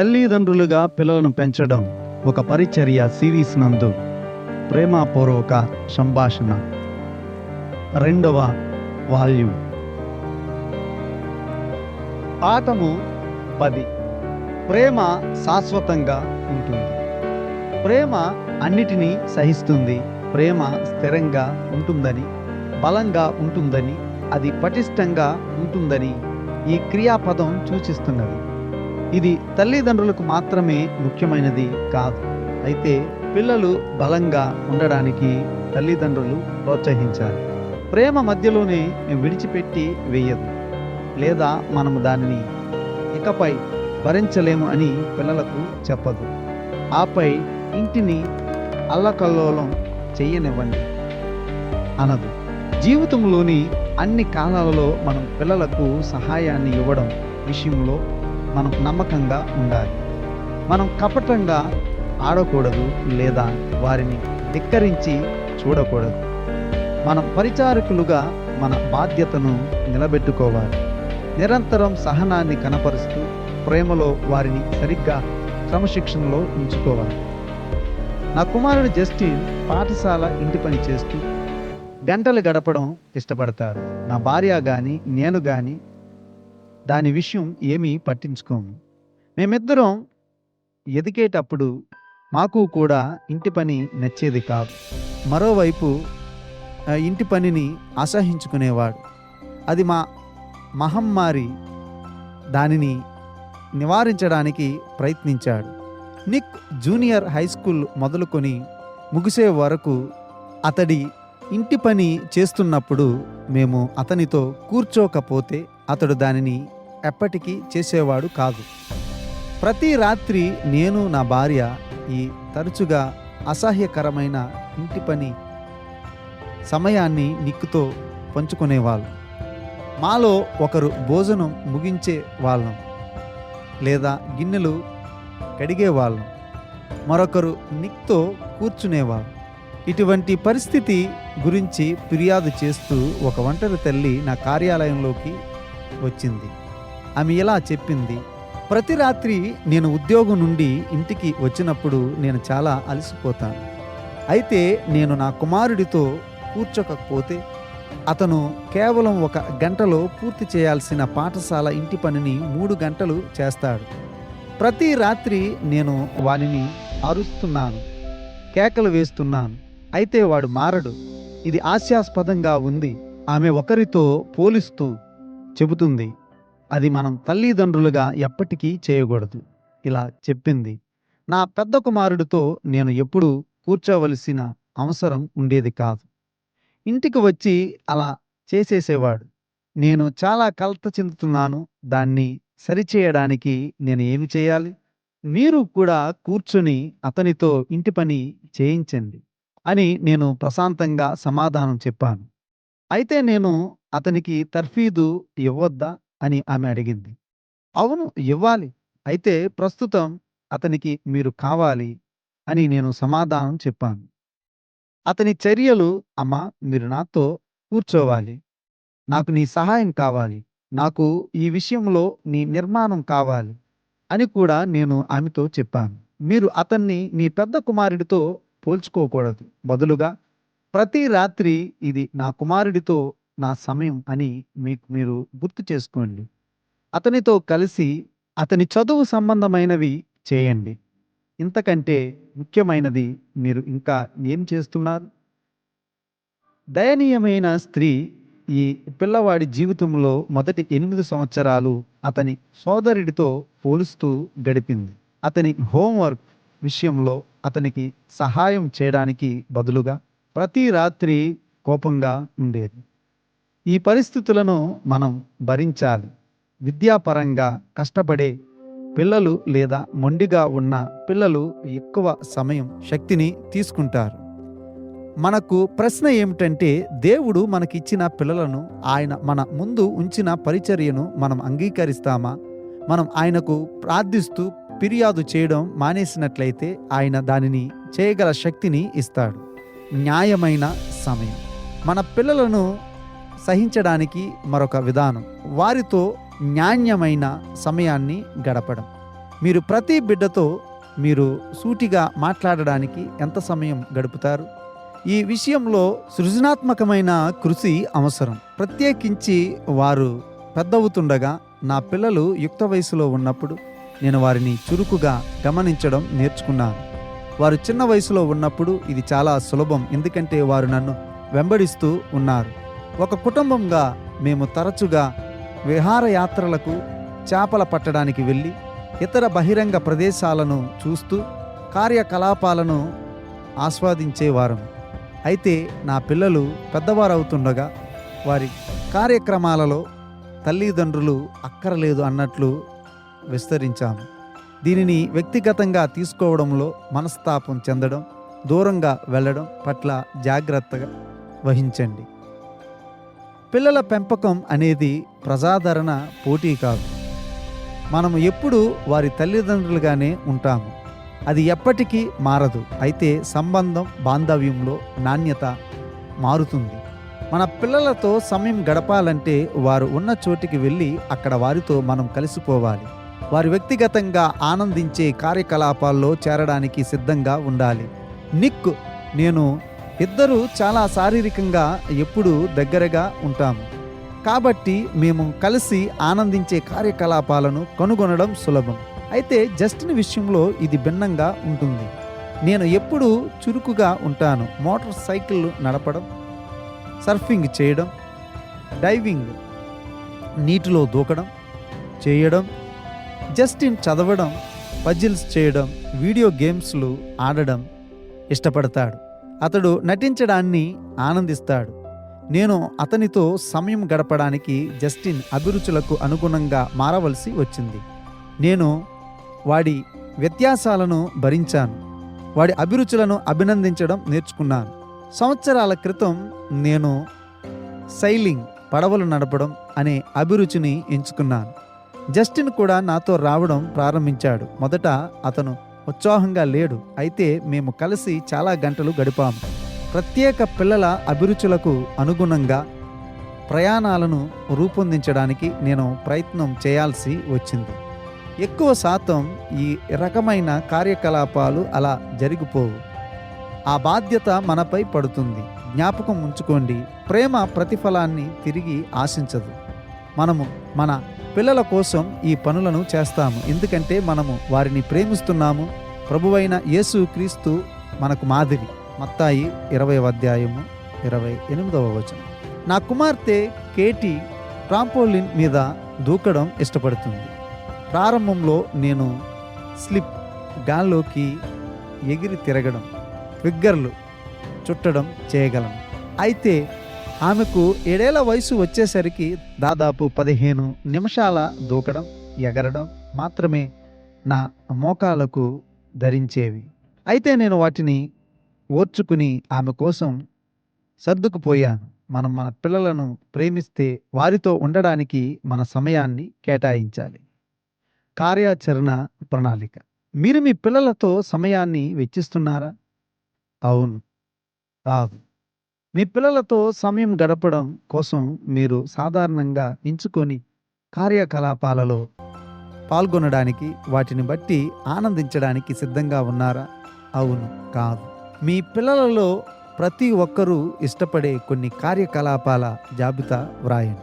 తల్లిదండ్రులుగా పిల్లలను పెంచడం ఒక పరిచర్య సిరీస్ నందు. ప్రేమపూర్వక సంభాషణ. రెండవ వాల్యూమ్. పాఠము పది. ప్రేమ శాశ్వతంగా ఉంటుంది. ప్రేమ అన్నిటినీ సహిస్తుంది. ప్రేమ స్థిరంగా ఉంటుందని బలంగా ఉంటుందని అది పటిష్టంగా ఉంటుందని ఈ క్రియాపదం సూచిస్తున్నది. ఇది తల్లిదండ్రులకు మాత్రమే ముఖ్యమైనది కాదు. అయితే పిల్లలు బలంగా ఉండడానికి తల్లిదండ్రులు ప్రోత్సహించాలి. ప్రేమ మధ్యలోనే విడిచిపెట్టి వేయదు. లేదా మనము దానిని ఇకపై భరించలేము అని పిల్లలకు చెప్పదు. ఆపై ఇంటిని అల్లకల్లోలం చెయ్యనివ్వండి అనదు. జీవితంలోని అన్ని కాలాలలో మనం పిల్లలకు సహాయాన్ని ఇవ్వడం విషయంలో మనం నమ్మకంగా ఉండాలి. మనం కపటంగా ఆడకూడదు లేదా వారిని ధిక్కరించి చూడకూడదు. మనం పరిచారకులుగా మన బాధ్యతను నిలబెట్టుకోవాలి. నిరంతరం సహనాన్ని కనపరుస్తూ ప్రేమలో వారిని సరిగ్గా క్రమశిక్షణలో ఉంచుకోవాలి. నా కుమారుడు జస్టిన్ పాఠశాల ఇంటి పని చేస్తూ గంటలు గడపడం ఇష్టపడతారు. నా భార్య కానీ నేను కానీ దాని విషయం ఏమీ పట్టించుకోము. మేమిద్దరం ఎదిగేటప్పుడు మాకు కూడా ఇంటి పని నచ్చేది కాదు. మరోవైపు ఇంటి పనిని అసహించుకునేవాడు. అది మా మహమ్మారి దానిని నివారించడానికి ప్రయత్నించాడు. నిక్ జూనియర్ హై స్కూల్ మొదలుకొని ముగిసే వరకు అతడి ఇంటి పని చేస్తున్నప్పుడు మేము అతనితో కూర్చోకపోతే అతడు దానిని ఎప్పటికీ చేసేవాడు కాదు. ప్రతి రాత్రి నేను నా భార్య ఈ తరచుగా అసహ్యకరమైన ఇంటి పని సమయాన్ని నిక్కుతో పంచుకునేవాళ్ళు. మాలో ఒకరు భోజనం ముగించే వాళ్ళం లేదా గిన్నెలు కడిగేవాళ్ళం. మరొకరు నిక్తో కూర్చునేవారు ఇటువంటి పరిస్థితి గురించి ఫిర్యాదు చేస్తూ ఒక ఒంటరి తల్లి నా కార్యాలయంలోకి వచ్చింది. ఆమె ఇలా చెప్పింది ప్రతి రాత్రి నేను ఉద్యోగం నుండి ఇంటికి వచ్చినప్పుడు నేను చాలా అలసిపోతాను. అయితే నేను నా కుమారుడితో కూర్చోకపోతే అతను కేవలం ఒక గంటలో పూర్తి చేయాల్సిన పాఠశాల ఇంటి పనిని మూడు గంటలు చేస్తాడు. ప్రతి రాత్రి నేను వానిని అరుస్తున్నాను కేకలు వేస్తున్నాను అయితే వాడు మారడు. ఇది హాస్యాస్పదంగా ఉంది. ఆమె ఒకరితో పోలిస్తూ చెబుతుంది. అది మనం తల్లిదండ్రులుగా ఎప్పటికీ చేయకూడదు. ఇలా చెప్పింది. నా పెద్ద కుమారుడితో నేను ఎప్పుడూ కూర్చోవలసిన అవసరం ఉండేది కాదు. ఇంటికి వచ్చి అలా చేసేసేవాడు. నేను చాలా కలత చెందుతున్నాను. దాన్ని సరిచేయడానికి నేను ఏమి చేయాలి? మీరు కూడా కూర్చొని అతనితో ఇంటి పని చేయించండి అని నేను ప్రశాంతంగా సమాధానం చెప్పాను. అయితే నేను అతనికి తర్ఫీదు ఇవ్వొద్దా అని ఆమె అడిగింది. అవును ఇవ్వాలి. అయితే ప్రస్తుతం అతనికి మీరు కావాలి అని నేను సమాధానం చెప్పాను. అతని చర్యలు అమ్మా మీరు నాతో కూర్చోవాలి. నాకు నీ సహాయం కావాలి. నాకు ఈ విషయంలో నీ నిర్మాణం కావాలి అని కూడా నేను ఆమెతో చెప్పాను. మీరు అతన్ని నీ పెద్ద కుమారుడితో పోల్చుకోకూడదు. బదులుగా ప్రతి రాత్రి ఇది నా కుమారుడితో నా సమయం అని మీకు మీరు గుర్తు చేసుకోండి. అతనితో కలిసి అతని చదువు సంబంధమైనవి చేయండి. ఇంతకంటే ముఖ్యమైనది మీరు ఇంకా ఏం చేస్తున్నారు? దయనీయమైన స్త్రీ ఈ పిల్లవాడి జీవితంలో మొదటి ఎనిమిది సంవత్సరాలు అతని సోదరుడితో పోలుస్తూ గడిపింది. అతని హోంవర్క్ విషయంలో అతనికి సహాయం చేయడానికి బదులుగా ప్రతి రాత్రి కోపంగా ఉండేది. ఈ పరిస్థితులను మనం భరించాలి. విద్యాపరంగా కష్టపడే పిల్లలు లేదా మొండిగా ఉన్న పిల్లలు ఎక్కువ సమయం శక్తిని తీసుకుంటారు. మనకు ప్రశ్న ఏమిటంటే దేవుడు మనకిచ్చిన పిల్లలను ఆయన మన ముందు ఉంచిన పరిచర్యను మనం అంగీకరిస్తామా? మనం ఆయనకు ప్రార్థిస్తూ ఫిర్యాదు చేయడం మానేసినట్లయితే ఆయన దానిని చేయగల శక్తిని ఇస్తాడు. న్యాయమైన సమయం. మన పిల్లలను సహించడానికి మరొక విధానం వారితో న్యాణ్యమైన సమయాన్ని గడపడం. మీరు ప్రతి బిడ్డతో మీరు సూటిగా మాట్లాడడానికి ఎంత సమయం గడుపుతారు? ఈ విషయంలో సృజనాత్మకమైన కృషి అవసరం. ప్రత్యేకించి వారు పెద్దవుతుండగా నా పిల్లలు యుక్త వయసులో ఉన్నప్పుడు నేను వారిని చురుకుగా గమనించడం నేర్చుకున్నాను. వారు చిన్న వయసులో ఉన్నప్పుడు ఇది చాలా సులభం. ఎందుకంటే వారు నన్ను వెంబడిస్తూ ఉన్నారు. ఒక కుటుంబంగా మేము తరచుగా విహారయాత్రలకు చేపల పట్టడానికి వెళ్ళి ఇతర బహిరంగ ప్రదేశాలను చూస్తూ కార్యకలాపాలను ఆస్వాదించేవారం. అయితే నా పిల్లలు పెద్దవారవుతుండగా వారి కార్యక్రమాలలో తల్లిదండ్రులు అక్కరలేదు అన్నట్లు విస్తరించాము. దీనిని వ్యక్తిగతంగా తీసుకోవడంలో మనస్తాపం చెందడం దూరంగా వెళ్ళడం పట్ల జాగ్రత్తగా వహించండి. పిల్లల పెంపకం అనేది ప్రజాదరణ పోటీ కాదు. మనము ఎప్పుడూ వారి తల్లిదండ్రులుగానే ఉంటాము. అది ఎప్పటికీ మారదు. అయితే సంబంధం బాంధవ్యంలో నాణ్యత మారుతుంది. మన పిల్లలతో సమయం గడపాలంటే వారు ఉన్న చోటికి వెళ్ళి అక్కడ వారితో మనం కలిసిపోవాలి. వారు వ్యక్తిగతంగా ఆనందించే కార్యకలాపాల్లో చేరడానికి సిద్ధంగా ఉండాలి. నిక్ నేను ఇద్దరు చాలా శారీరకంగా ఎప్పుడూ దగ్గరగా ఉంటాము కాబట్టి మేము కలిసి ఆనందించే కార్యకలాపాలను కనుగొనడం సులభం. అయితే జస్టిన్ విషయంలో ఇది భిన్నంగా ఉంటుంది. నేను ఎప్పుడూ చురుకుగా ఉంటాను. మోటార్ సైకిల్ నడపడం సర్ఫింగ్ చేయడం డైవింగ్ నీటిలో దూకడం చేయడం జస్టిన్ చదవడం పజిల్స్ చేయడం వీడియో గేమ్స్లు ఆడడం ఇష్టపడతాడు. అతడు నటించడాన్ని ఆనందిస్తాడు. నేను అతనితో సమయం గడపడానికి జస్టిన్ అభిరుచులకు అనుగుణంగా మారవలసి వచ్చింది. నేను వాడి వ్యత్యాసాలను భరించాను. వాడి అభిరుచులను అభినందించడం నేర్చుకున్నాను. సంవత్సరాల క్రితం నేను సైలింగ్ పడవలు నడపడం అనే అభిరుచిని ఎంచుకున్నాను. జస్టిన్ కూడా నాతో రావడం ప్రారంభించాడు. మొదట అతను ఉత్సాహంగా లేడు. అయితే మేము కలిసి చాలా గంటలు గడిపాము ప్రత్యేక పిల్లల అభిరుచులకు అనుగుణంగా ప్రయాణాలను రూపొందించడానికి నేను ప్రయత్నం చేయాల్సి వచ్చింది. ఎక్కువ శాతం ఈ రకమైన కార్యకలాపాలు అలా జరిగిపోవు. ఆ బాధ్యత మనపై పడుతుంది. జ్ఞాపకం ఉంచుకోండి. ప్రేమ ప్రతిఫలాన్ని తిరిగి ఆశించదు. మనము మన పిల్లల కోసం ఈ పనులను చేస్తాము. ఎందుకంటే మనము వారిని ప్రేమిస్తున్నాము. ప్రభువైన యేసు క్రీస్తు మనకు మాదిరి. మత్తాయి ఇరవై అధ్యాయము ఇరవై ఎనిమిదవ వచనం. నా కుమార్తె కేటీ ట్రాంపోలిన్ మీద దూకడం ఇష్టపడుతుంది. ప్రారంభంలో నేను స్లిప్ గాల్లోకి ఎగిరి తిరగడం ఫిగ్గర్లు చుట్టడం చేయగలను. అయితే ఆమెకు ఏడేళ్ళ వయసు వచ్చేసరికి దాదాపు పదిహేను నిమిషాల దూకడం ఎగరడం మాత్రమే నా మోకాలకు ధరించేవి. అయితే నేను వాటిని ఓర్చుకుని ఆమె కోసం సర్దుకుపోయాను. మనం మన పిల్లలను ప్రేమిస్తే వారితో ఉండడానికి మన సమయాన్ని కేటాయించాలి. కార్యాచరణ ప్రణాళిక. మీరు మీ పిల్లలతో సమయాన్ని వెచ్చిస్తున్నారా? అవును. కాదు. మీ పిల్లలతో సమయం గడపడం కోసం మీరు సాధారణంగా ఎంచుకొని కార్యకలాపాలలో పాల్గొనడానికి వాటిని బట్టి ఆనందించడానికి సిద్ధంగా ఉన్నారా? అవును కాదు. మీ పిల్లలలో ప్రతి ఒక్కరూ ఇష్టపడే కొన్ని కార్యకలాపాల జాబితా వ్రాయండి.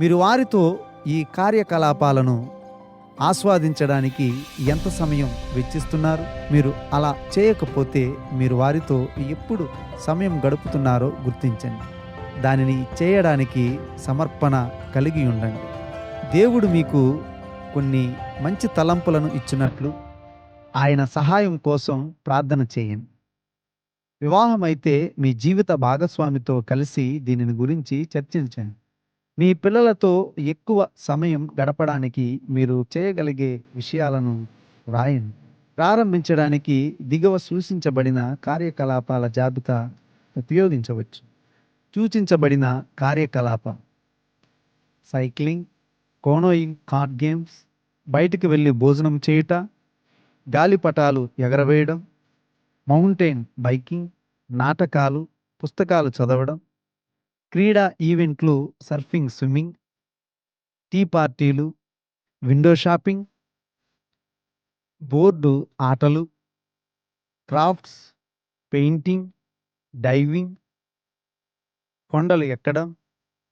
మీరు వారితో ఈ కార్యకలాపాలను ఆస్వాదించడానికి ఎంత సమయం వెచ్చిస్తున్నారు? మీరు అలా చేయకపోతే మీరు వారితో ఎప్పుడు సమయం గడుపుతున్నారో గుర్తించండి. దానిని చేయడానికి సమర్పణ కలిగి ఉండండి. దేవుడు మీకు కొన్ని మంచి తలంపులను ఇచ్చినట్లు ఆయన సహాయం కోసం ప్రార్థన చేయండి. వివాహమైతే మీ జీవిత భాగస్వామితో కలిసి దీనిని గురించి చర్చించండి. మీ పిల్లలతో ఎక్కువ సమయం గడపడానికి మీరు చేయగలిగే విషయాలను రాయండి. ప్రారంభించడానికి దిగువ సూచించబడిన కార్యకలాపాల జాబితా ఉపయోగించవచ్చు. సూచించబడిన కార్యకలాపం. సైక్లింగ్ కోనోయింగ్ కార్డ్ గేమ్స్ బయటికి వెళ్ళి భోజనం చేయుట గాలిపటాలు ఎగరవేయడం మౌంటైన్ బైకింగ్ నాటకాలు పుస్తకాలు చదవడం క్రీడా ఈవెంట్లు సర్ఫింగ్ స్విమ్మింగ్ టీ పార్టీలు విండో షాపింగ్ బోర్డు ఆటలు క్రాఫ్ట్స్ పెయింటింగ్ డైవింగ్ కొండలు ఎక్కడం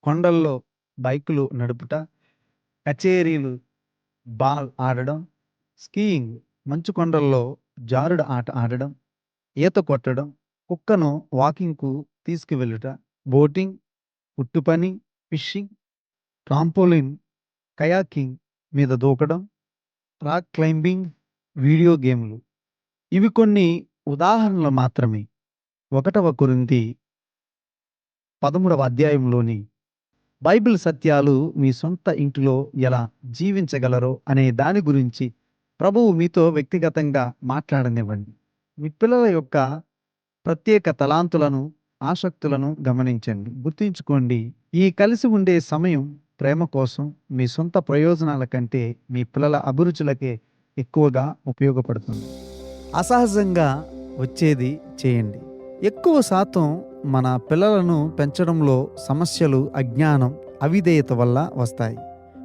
కొండల్లో బైకులు నడుపుట కచేరీలు బాల్ ఆడడం స్కీయింగ్ మంచు కొండల్లో జారుడు ఆట ఆడడం ఈత కొట్టడం కుక్కను వాకింగ్కు తీసుకువెళ్ళుట బోటింగ్ ఉట్టుపని ఫిషింగ్ ట్రాంపోలిన్ కయాకింగ్ మీద దూకడం రాక్ క్లైంబింగ్ వీడియో గేమ్లు. ఇవి కొన్ని ఉదాహరణలు మాత్రమే. ఒకటవ కొరింథీ పదమూడవ అధ్యాయంలోని బైబిల్ సత్యాలు మీ సొంత ఇంటిలో ఎలా జీవించగలరో అనే దాని గురించి ప్రభువు మీతో వ్యక్తిగతంగా మాట్లాడనివ్వండి. మీ పిల్లల యొక్క ప్రత్యేక తలాంతులను ఆసక్తులను గమనించండి. గుర్తుంచుకోండి ఈ కలిసి ఉండే సమయం ప్రేమ కోసం మీ సొంత ప్రయోజనాల కంటే మీ పిల్లల అభిరుచులకే ఎక్కువగా ఉపయోగపడుతుంది. అసహజంగా వచ్చేది చేయండి. ఎక్కువ శాతం మన పిల్లలను పెంచడంలో సమస్యలు అజ్ఞానం అవిధేయత వల్ల వస్తాయి.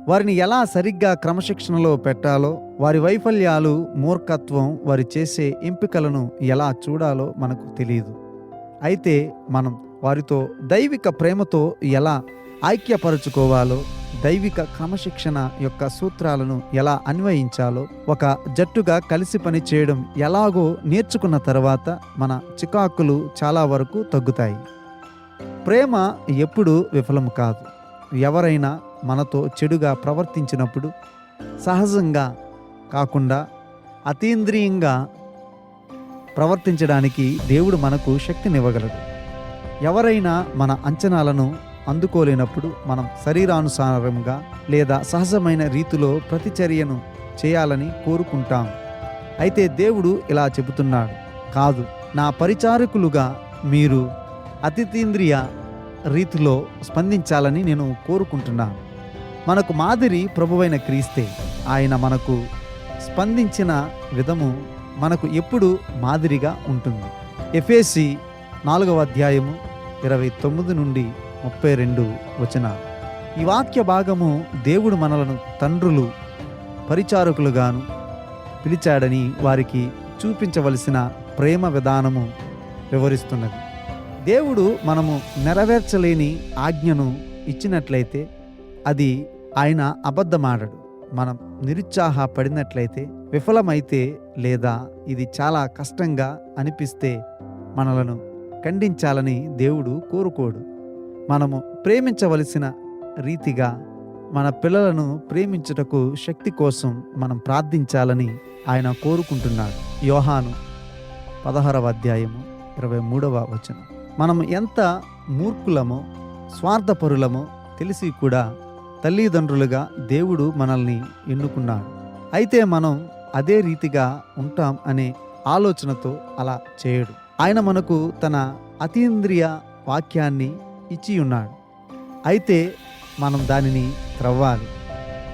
వారిని ఎలా సరిగ్గా క్రమశిక్షణలో పెట్టాలో వారి వైఫల్యాలు మూర్ఖత్వం వారి చేసే ఎంపికలను ఎలా చూడాలో మనకు తెలియదు అయితే మనం వారితో దైవిక ప్రేమతో ఎలా ఐక్యపరుచుకోవాలో దైవిక క్రమశిక్షణ యొక్క సూత్రాలను ఎలా అన్వయించాలో ఒక జట్టుగా కలిసి పని చేయడం ఎలాగో నేర్చుకున్న తర్వాత మన చికాకులు చాలా వరకు తగ్గుతాయి. ప్రేమ ఎప్పుడూ విఫలం కాదు. ఎవరైనా మనతో చెడుగా ప్రవర్తించినప్పుడు సహజంగా కాకుండా అతీంద్రియంగా ప్రవర్తించడానికి దేవుడు మనకు శక్తినివ్వగలడు. ఎవరైనా మన అంచనాలను అందుకోలేనప్పుడు మనం శరీరానుసారంగా లేదా సహజమైన రీతిలో ప్రతిచర్యను చేయాలని కోరుకుంటాం. అయితే దేవుడు ఇలా చెబుతున్నాడు కాదు నా పరిచారకులుగా మీరు అతితీంద్రియ రీతిలో స్పందించాలని నేను కోరుకుంటున్నాను. మనకు మాదిరి ప్రభువైన క్రీస్తే ఆయన మనకు స్పందించిన విధము మనకు ఎప్పుడు మాదిరిగా ఉంటుంది. ఎఫ్ఏసి నాలుగవ అధ్యాయము ఇరవై తొమ్మిది నుండి ముప్పై రెండు వచనాలు ఈ వాక్య భాగము దేవుడు మనలను తండ్రులు పరిచారకులుగాను పిలిచాడని వారికి చూపించవలసిన ప్రేమ విధానము వివరిస్తున్నది. దేవుడు మనము నెరవేర్చలేని ఆజ్ఞను ఇచ్చినట్లయితే అది ఆయన అబద్ధమాడడు. మనం నిరుత్సాహపడినట్లయితే విఫలమైతే లేదా ఇది చాలా కష్టంగా అనిపిస్తే మనలను ఖండించాలని దేవుడు కోరుకోడు. మనము ప్రేమించవలసిన రీతిగా మన పిల్లలను ప్రేమించుటకు శక్తి కోసం మనం ప్రార్థించాలని ఆయన కోరుకుంటున్నాడు. యోహాను పదహారవ అధ్యాయము ఇరవై మూడవ వచనం. మనం ఎంత మూర్ఖులమో స్వార్థపరులమో తెలిసి కూడా తల్లిదండ్రులుగా దేవుడు మనల్ని ఎన్నుకున్నాడు. అయితే మనం అదే రీతిగా ఉంటాం అనే ఆలోచనతో అలా చేయడు. ఆయన మనకు తన అతీంద్రియ వాక్యాన్ని ఇచ్చి ఉన్నాడు. అయితే మనం దానిని త్రవ్వాలి.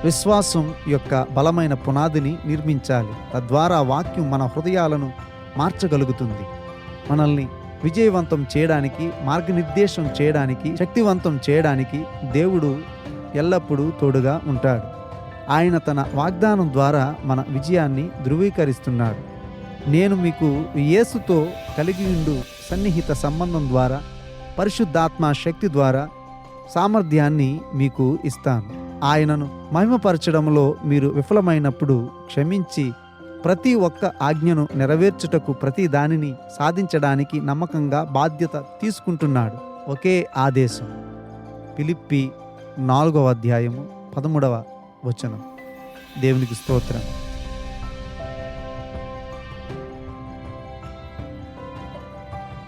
విశ్వాసం యొక్క బలమైన పునాదిని నిర్మించాలి. తద్వారా వాక్యం మన హృదయాలను మార్చగలుగుతుంది. మనల్ని విజయవంతం చేయడానికి మార్గనిర్దేశం చేయడానికి శక్తివంతం చేయడానికి దేవుడు ఎల్లప్పుడూ తోడుగా ఉంటాడు. ఆయన తన వాగ్దానం ద్వారా మన విజయాన్ని ధృవీకరిస్తున్నాడు. నేను మీకు యేసుతో కలిగి ఉండు సన్నిహిత సంబంధం ద్వారా పరిశుద్ధాత్మ శక్తి ద్వారా సామర్థ్యాన్ని మీకు ఇస్తాను. ఆయనను మహిమపరచడంలో మీరు విఫలమైనప్పుడు క్షమించి ప్రతి ఒక్క ఆజ్ఞను నెరవేర్చుటకు ప్రతి దానిని సాధించడానికి నమ్మకంగా బాధ్యత తీసుకుంటున్నాడు. ఒకే ఆదేశం. పిలిప్పి నాలుగవ అధ్యాయము పదమూడవ వచనం. దేవునికి స్తోత్రం.